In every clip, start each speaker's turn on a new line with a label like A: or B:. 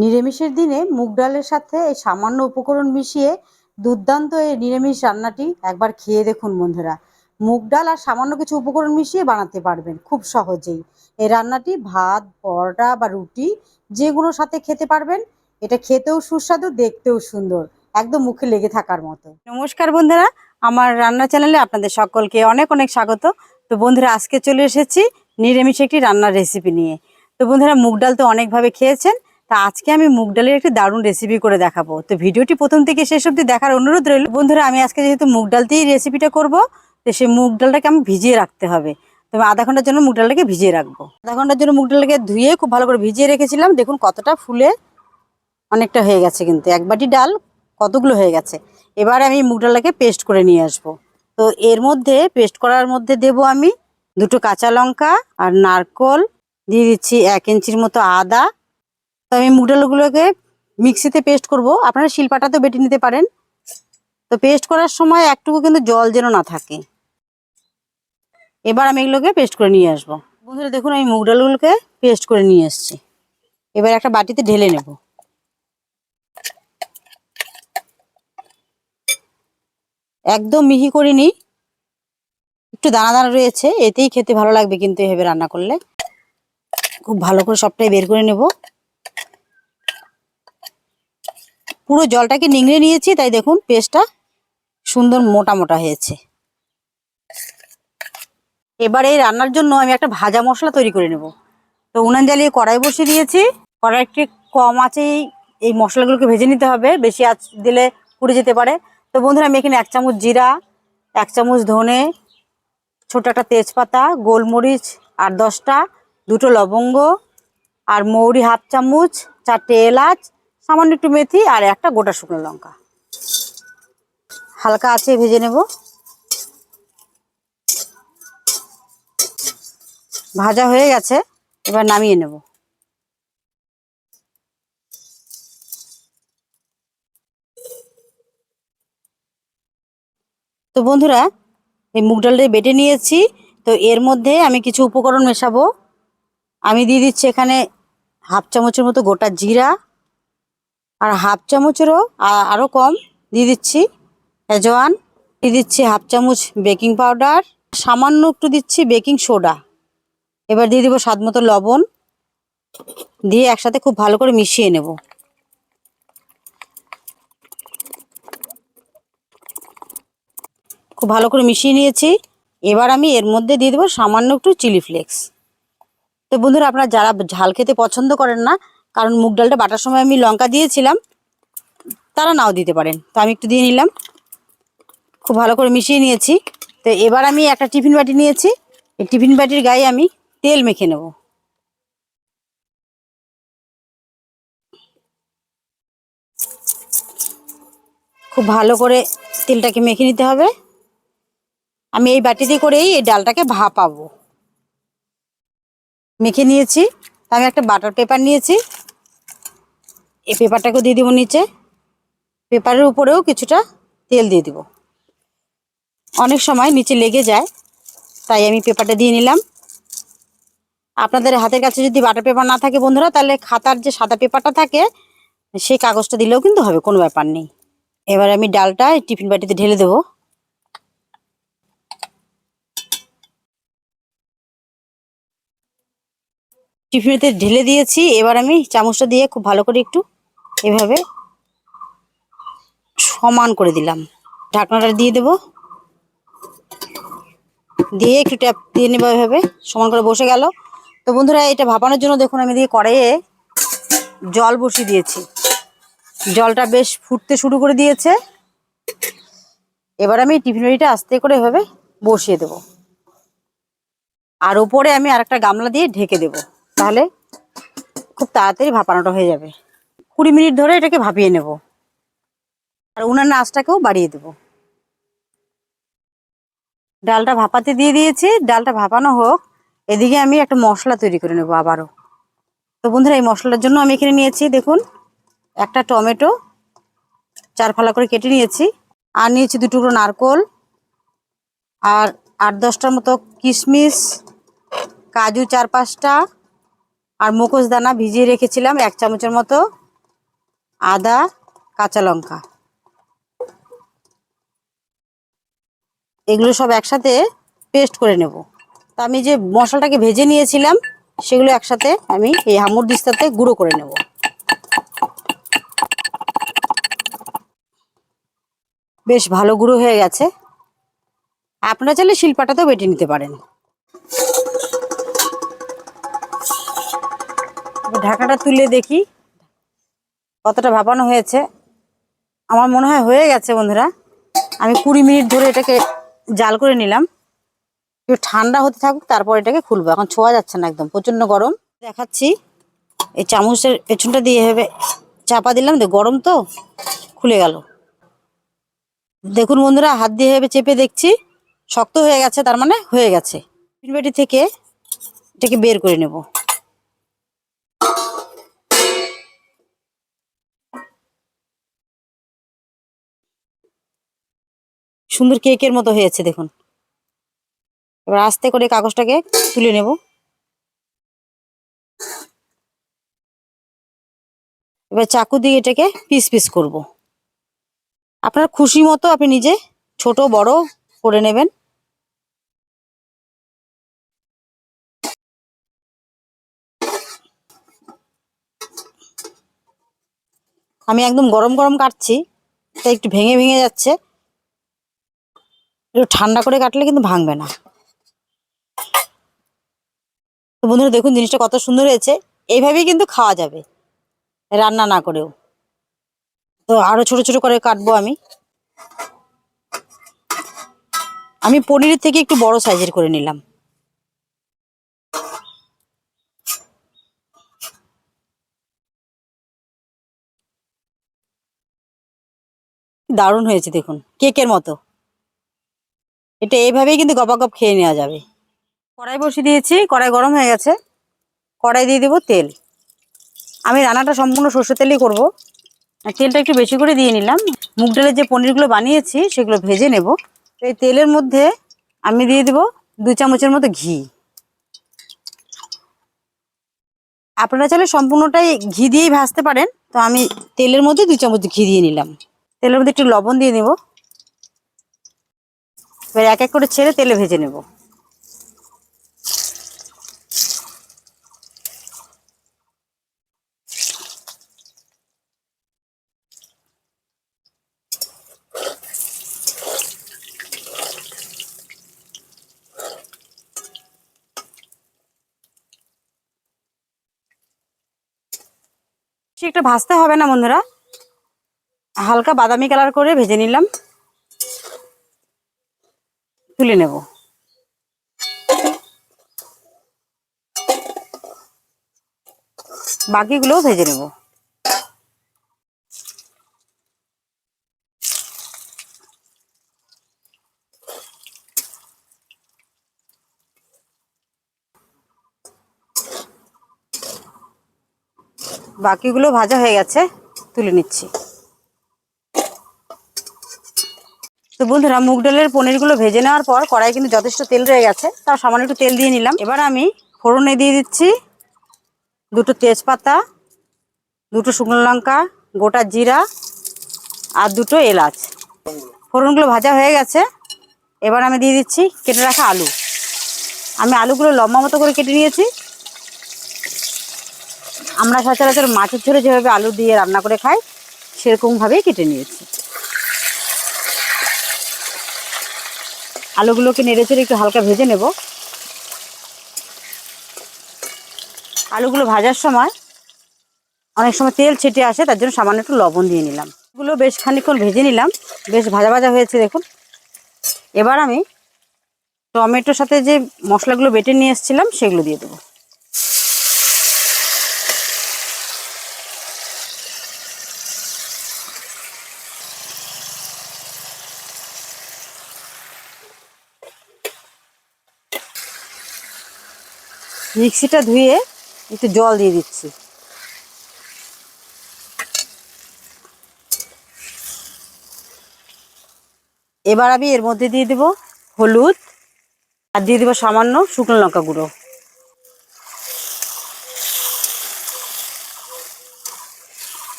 A: নিরামিষের দিনে মুগ ডালের সাথে এই সামান্য উপকরণ মিশিয়ে দুর্দান্ত এই নিরামিষ রান্নাটি একবার খেয়ে দেখুন বন্ধুরা। মুগ ডাল আর সামান্য কিছু উপকরণ মিশিয়ে বানাতে পারবেন খুব সহজেই। এই রান্নাটি ভাত, পরোটা বা রুটি যেগুলোর সাথে খেতে পারবেন। এটা খেতেও সুস্বাদু, দেখতেও সুন্দর, একদম মুখে লেগে থাকার মতো। নমস্কার বন্ধুরা, আমার রান্না চ্যানেলে আপনাদের সকলকে অনেক অনেক স্বাগত। তো বন্ধুরা, আজকে চলে এসেছি নিরামিষ একটি রান্নার রেসিপি নিয়ে। তো বন্ধুরা, মুগ ডাল তো অনেকভাবে খেয়েছেন তা আজকে আমি মুগ ডালের একটি দারুণ রেসিপি করে দেখাবো। তো ভিডিওটি প্রথম থেকে শেষ অবধি দেখার অনুরোধ রইল। বন্ধুরা, আমি আজকে যেহেতু মুগ ডাল দিয়েই রেসিপিটা করব, তো সেই মুগ ডালটাকে আমি ভিজিয়ে রাখতে হবে। তো আমি আধা ঘণ্টার জন্য মুগ ডালটাকে ভিজিয়ে রাখব। আধা ঘণ্টার জন্য মুগ ডালটাকে ধুয়ে খুব ভালো করে ভিজিয়ে রেখেছিলাম। দেখুন কতটা ফুলে অনেকটা হয়ে গেছে কিন্তু। এক বাটি ডাল কতগুলো হয়ে গেছে? এবার আমি মুগ ডালটাকে পেস্ট করে নিয়ে আসব। তো এর মধ্যে পেস্ট করার মধ্যে দেব আমি দুটো কাঁচা লঙ্কা আর নারকোল। দিয়ে দিচ্ছি এক ইঞ্চির মতো আদা। আমি মুগ ডালগুলোকে মিক্সিতে পেস্ট করব। আপনারা শিলপাটাতেও বেটে নিতে পারেন। তো পেস্ট করার সময় একটুকু কিন্তু জল যেন না থাকে। এবার আমি এগুলোকে পেস্ট করে নিয়ে আসব। বন্ধুরা, দেখুন আমি মুগ ডালগুলোকে পেস্ট করে নিয়ে এসেছি। এবার একটা বাটিতে ঢেলে নেব। একদম মিহি করিনি একটু দানা দানা রয়েছে, এতেই খেতে ভালো লাগবে কিন্তু এভাবে রান্না করলে। খুব ভালো করে সবটাই বের করে নেব। পুরো জলটাকে নিংড়ে নিয়েছি, তাই দেখুন পেস্টটা সুন্দর মোটা মোটা হয়েছে। এবার এই রান্নার জন্য আমি একটা ভাজা মশলা তৈরি করে নেব। তো উনান জ্বালিয়ে কড়াই বসিয়ে দিয়েছি। কড়াই একটু কম আছেই এই মশলাগুলোকে ভেজে নিতে হবে, বেশি আঁচ দিলে পুড়ে যেতে পারে। তো বন্ধুরা, আমি এখানে এক চামচ জিরা, এক চামচ ধনে, ছোট একটা তেজপাতা, গোলমরিচ আর দশটা, দুটো লবঙ্গ আর মৌরি হাফ চামচ, চারটে এলাচ সামান্য একটু মেথি আর একটা গোটা শুকনো লঙ্কা। হালকা আছে ভেজে নেব। ভাজা হয়ে গেছে, এবার নামিয়ে নেব। তো বন্ধুরা, এই মুগ ডালটা বেটে নিয়েছি, তো এর মধ্যে আমি কিছু উপকরণ মেশাবো। আমি দিয়ে দিচ্ছি এখানে হাফ চামচের মতো গোটা জিরা আর হাফ চামচেরও আরও কম দিয়ে দিচ্ছি। এজওয়ান দিয়ে দিচ্ছি হাফ চামচ বেকিং পাউডার। সামান্য একটু দিচ্ছি বেকিং সোডা। এবার দিয়ে দিব স্বাদ মতো লবণ। দিয়ে একসাথে খুব ভালো করে মিশিয়ে নেব। খুব ভালো করে মিশিয়ে নিয়েছি। এবার আমি এর মধ্যে দিয়ে দেবো সামান্য একটু চিলি ফ্লেক্স। তো বন্ধুরা, আপনারা যারা ঝাল খেতে পছন্দ করেন না কারণ মুগ ডালটা বাটার সময় আমি লঙ্কা দিয়েছিলাম, তারা নাও দিতে পারেন। তো আমি একটু দিয়ে নিলাম। খুব ভালো করে মিশিয়ে নিয়েছি। তো এবার আমি একটা টিফিন বাটি নিয়েছি। এই টিফিন বাটির গায়ে আমি তেল মেখে নেব। খুব ভালো করে তেলটাকে মেখে নিতে হবে। আমি এই বাটিতে করেই এই ডালটাকে ভাপাবো। মেখে নিয়েছি। আমি একটা বাটার পেপার নিয়েছি। এই পেপারটাকেও দিয়ে দিব নিচে। পেপারের উপরেও কিছুটা তেল দিয়ে দিব। অনেক সময় নিচে লেগে যায়, তাই আমি পেপারটা দিয়ে নিলাম। আপনাদের হাতের কাছে যদি বাটার পেপার না থাকে বন্ধুরা, তাহলে খাতার যে সাদা পেপারটা থাকে, সেই কাগজটা দিলেও কিন্তু হবে, কোনো ব্যাপার নেই। এবার আমি ডালটা টিফিন বাটিতে ঢেলে দেবো। টিফিনেতে ঢেলে দিয়েছি, এবার আমি চামচটা দিয়ে খুব ভালো করে একটু এভাবে সমান করে দিলাম। ঢাকনাটা দিয়ে দেব। দিয়ে একটু ট্যাপ দিয়ে নেব এভাবে, সমান করে বসে গেল। তো বন্ধুরা, এটা ভাপানোর জন্য দেখুন, আমি দিয়ে কড়াইয়ে জল বসিয়ে দিয়েছি। জলটা বেশ ফুটতে শুরু করে দিয়েছে। এবার আমি টিফিন বাড়িটা আস্তে করে এভাবে বসিয়ে দেব। আর উপরে আমি আরেকটা গামলা দিয়ে ঢেকে দেব। তাহলে খুব তাড়াতাড়ি ভাপানোটা হয়ে যাবে। কুড়ি মিনিট ধরে এটাকে ভাপিয়ে নেব। আর উনানের আঁচটাকেও বাড়িয়ে দেব। ডালটা ভাপাতে দিয়ে দিয়েছি, ডালটা ভাপানো হোক, এদিকে আমি একটা মশলা তৈরি করে নেব আবারও। তো বন্ধুরা, এই মশলার জন্য আমি এখানে নিয়েছি, দেখুন, একটা টমেটো চার ফালা করে কেটে নিয়েছি, আর নিয়েছি দু টুকরো নারকোল, আর আট দশটার মতো কিশমিশ, কাজু চার পাঁচটা, আর মুখোশ দানা ভিজিয়ে রেখেছিলাম এক চামচের মতো। আদা, কাঁচা লঙ্কা। এগুলো সব একসাথে পেস্ট করে নেব। তা আমি যে মশলাটাকে ভেজে নিয়েছিলাম, সেগুলো একসাথে আমি এই হামুর দিস্তাতে গুঁড়ো করে নেব। বেশ ভালো গুঁড়ো হয়ে গেছে। আপনারা চাইলে শিলপাটাতেও বেটে নিতে পারেন। ঢাকাটা তুলে দেখি। কতটা ভাপানো হয়েছে? আমার মনে হয় হয়ে গেছে বন্ধুরা। আমি কুড়ি মিনিট ধরে এটাকে জাল করে নিলাম। একটু ঠান্ডা হতে থাকুক, তারপর এটাকে খুলবো। এখন ছোঁয়া যাচ্ছে না একদম প্রচণ্ড গরম। দেখাচ্ছি, এই চামচের পেছনটা দিয়ে হবে চাপা দিলাম। তো গরম তো, খুলে গেল। দেখুন বন্ধুরা, হাত দিয়ে ভেবে চেপে দেখছি, শক্ত হয়ে গেছে, তার মানে হয়ে গেছে। বাটি থেকে এটাকে বের করে নেব। সুন্দর কেকের মতো হয়েছে, দেখুন। এবার আস্তে করে কাগজটাকে তুলে নেব। এবার চাকু দিয়ে এটাকে পিস পিস করব। আপনার খুশি মতো আপনি নিজে ছোট, বড় করে নেবেন। আমি একদম গরম গরম কাটছি, তাই একটু ভেঙে ভেঙে যাচ্ছে। একটু ঠান্ডা করে কাটলে কিন্তু ভাঙবে না। তো বন্ধুরা দেখুন জিনিসটা কত সুন্দর হয়েছে। এইভাবেই কিন্তু খাওয়া যাবে রান্না না করেও। তো আরও ছোট ছোট করে কাটবো আমি। আমি পনিরের থেকে একটু বড় সাইজের করে নিলাম। দারুণ হয়েছে দেখুন, কেকের মতো। এটা এইভাবেই কিন্তু গপাগপ খেয়ে নেওয়া যাবে। কড়াই বসিয়ে দিয়েছি, কড়াই গরম হয়ে গেছে। কড়াই দিয়ে দেবো তেল। আমি রান্নাটা সম্পূর্ণ সর্ষের তেলেই করব। তেলটা একটু বেশি করে দিয়ে নিলাম। মুগ ডালের যে পনিরগুলো বানিয়েছি, সেগুলো ভেজে নেব। এই তেলের মধ্যে আমি দিয়ে দেবো দু চামচের মতো ঘি। আপনারা চাইলে সম্পূর্ণটাই ঘি দিয়েই ভাজতে পারেন। তো আমি তেলের মধ্যে দু চামচ ঘি দিয়ে নিলাম। তেলের মধ্যে একটু লবণ দিয়ে নেব এবার এক এক করে ছেড়ে তেলে ভেজে নেব। একটা ভাজতে হবে না বন্ধুরা। হালকা বাদামি কালার করে ভেজে নিলাম। তুলে নেব। বাকিগুলোও ভেজে নেব। বাকিগুলো ভাজা হয়ে গেছে তুলে নিচ্ছি। তো বন্ধুরা, মুগ ডালের পনিরগুলো ভেজে নেওয়ার পর কড়াই কিন্তু যথেষ্ট তেল রয়ে গেছে তার সামান্য একটু তেল দিয়ে নিলাম। এবার আমি ফোড়নে দিয়ে দিচ্ছি দুটো তেজপাতা, দুটো শুকনো লঙ্কা, গোটা জিরা আর দুটো এলাচ। ফোড়নগুলো ভাজা হয়ে গেছে, এবার আমি দিয়ে দিচ্ছি কেটে রাখা আলু। আমি আলুগুলো লম্বা মতো করে কেটে নিয়েছি। আমরা সচরাচর মাছের ঝোলে যেভাবে আলু দিয়ে রান্না করে খাই, সেরকমভাবেই কেটে নিয়েছি। আলুগুলোকে নেড়ে চেড়ে একটু হালকা ভেজে নেব। আলুগুলো ভাজার সময় অনেক সময় তেল ছিটে আসে, তার জন্য সামান্য একটু লবণ দিয়ে নিলাম। এগুলো বেশ খানিক্ষণ ভেজে নিলাম, বেশ ভাজা ভাজা হয়েছে দেখুন। এবার আমি টমেটোর সাথে যে মশলাগুলো বেটে নিয়ে এসেছিলাম, সেগুলো দিয়ে দেবো। মিক্সিটা ধুয়ে একটু জল দিয়ে দিচ্ছি। এবার আমি এর মধ্যে দিয়ে দেব হলুদ আর দিয়ে দেবো সামান্য শুকনো লঙ্কা গুঁড়ো।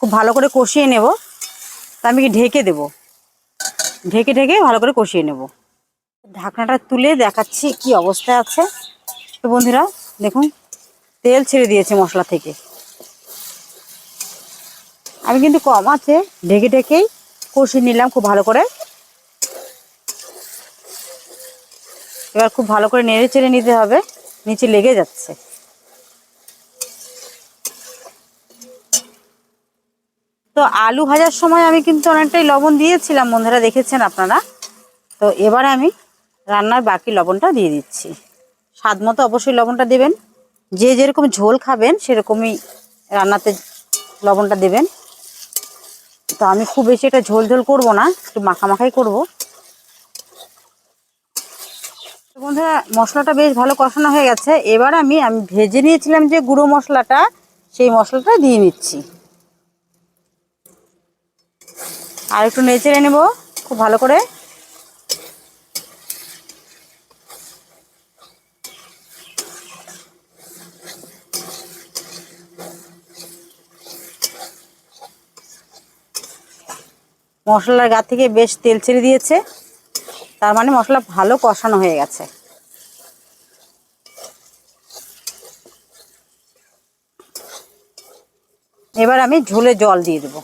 A: খুব ভালো করে কষিয়ে নেব। তা আমি ঢেকে দেব। ঢেকে ঢেকে ভালো করে কষিয়ে নেব। ঢাকনাটা তুলে দেখাচ্ছি কি অবস্থায় আছে। তো বন্ধুরা, দেখুন, তেল ছেড়ে দিয়েছে মশলা থেকে। আমি কিন্তু কম আছে, ঢেকে ঢেকেই কষিয়ে নিলাম খুব ভালো করে। এবার খুব ভালো করে নেড়ে চেড়ে নিতে হবে, নিচে লেগে যাচ্ছে। তো আলু ভাজার সময় আমি কিন্তু অনেকটাই লবণ দিয়েছিলাম, বন্ধুরা দেখেছেন আপনারা? তো এবারে আমি রান্নার বাকি লবণটা দিয়ে দিচ্ছি। স্বাদ মতো অবশ্যই লবণটা দেবেন। যে যেরকম ঝোল খাবেন, সেরকমই রান্নাতে লবণটা দেবেন। তো আমি খুব বেশি এটা ঝোল ঝোল করব না, একটু মাখা মাখাই করব। বন্ধুরা, মশলাটা বেশ ভালো কষানো হয়ে গেছে। এবার আমি আমি ভেজে নিয়েছিলাম যে গুঁড়ো মশলাটা, সেই মশলাটা দিয়ে নিচ্ছি। আর একটু নেচেড়ে নেব, খুব ভালো করে। মশলার গা থেকে বেশ তেল ছেড়ে দিয়েছে। তার মানে মশলা ভালো কষানো হয়ে গেছে। এবার আমি ঝোলে জল দিয়ে দেবো।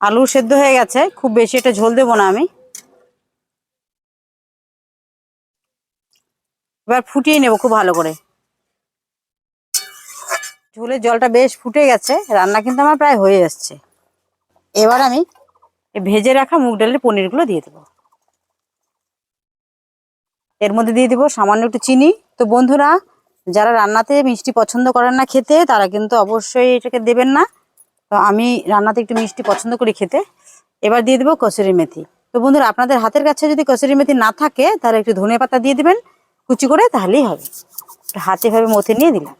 A: আলু সেদ্ধ হয়ে গেছে। খুব বেশি এটা ঝোল দেবো না আমি। এবার ফুটিয়ে নেব খুব ভালো করে। ঝোলের জলটা বেশ ফুটে গেছে, রান্না কিন্তু আমার প্রায় হয়ে যাচ্ছে এবার আমি ভেজে রাখা মুগ ডালের পনিরগুলো দিয়ে দেবো। এর মধ্যে দিয়ে দিব সামান্য একটু চিনি। তো বন্ধুরা, যারা রান্নাতে মিষ্টি পছন্দ করেন না খেতে, তারা কিন্তু অবশ্যই এটাকে দেবেন না। তো আমি রান্নাতে একটু মিষ্টি পছন্দ করি খেতে। এবার দিয়ে দেবো কসুরি মেথি। তো বন্ধুরা, আপনাদের হাতের কাছে যদি কসুরি মেথি না থাকে, তাহলে একটু ধনে পাতা দিয়ে দিবেন। কুচি করে তাহলেই হবে। হাতে ভাবে মথে নিয়ে দিলাম।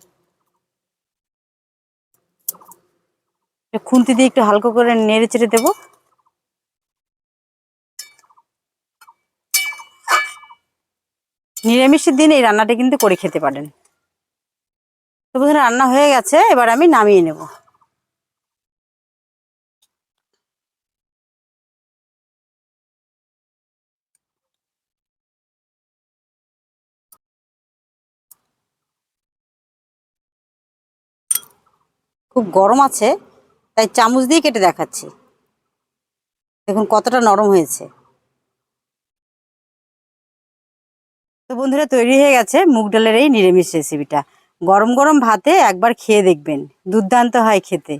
A: খুন্তি দিয়ে একটু হালকা করে নেড়ে চেড়ে দেবো। নিরামিষের দিন এই রান্নাটা কিন্তু করে খেতে পারেন। তো বন্ধুরা, রান্না হয়ে গেছে, এবার আমি নামিয়ে নেব। খুব গরম আছে, তাই চামচ দিয়ে কেটে দেখাচ্ছি। দেখুন কতটা নরম হয়েছে। তো বন্ধুরা, তৈরি হয়ে গেছে মুগ ডালের এই নিরামিষ রেসিপিটা গরম গরম ভাতে একবার খেয়ে দেখবেন, দুর্দান্ত হয় খেতে।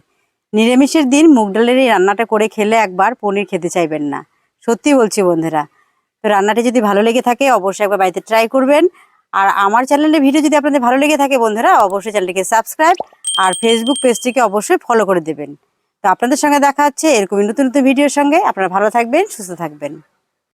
A: নিরামিষের দিন মুগ ডালের এই রান্নাটা করে খেলে একবার পনির খেতে চাইবেন না। সত্যি বলছি বন্ধুরা, তো রান্নাটি যদি ভালো লেগে থাকে অবশ্যই একবার বাড়িতে ট্রাই করবেন। আর আমার চ্যানেলের ভিডিও যদি আপনাদের ভালো লেগে থাকে বন্ধুরা, অবশ্যই চ্যানেলটিকে সাবস্ক্রাইব আর ফেসবুক পেজটিকে অবশ্যই ফলো করে দেবেন। তো আপনাদের সঙ্গে দেখা হচ্ছে এরকমই নতুন নতুন ভিডিওর সঙ্গে। আপনারা ভালো থাকবেন, সুস্থ থাকবেন।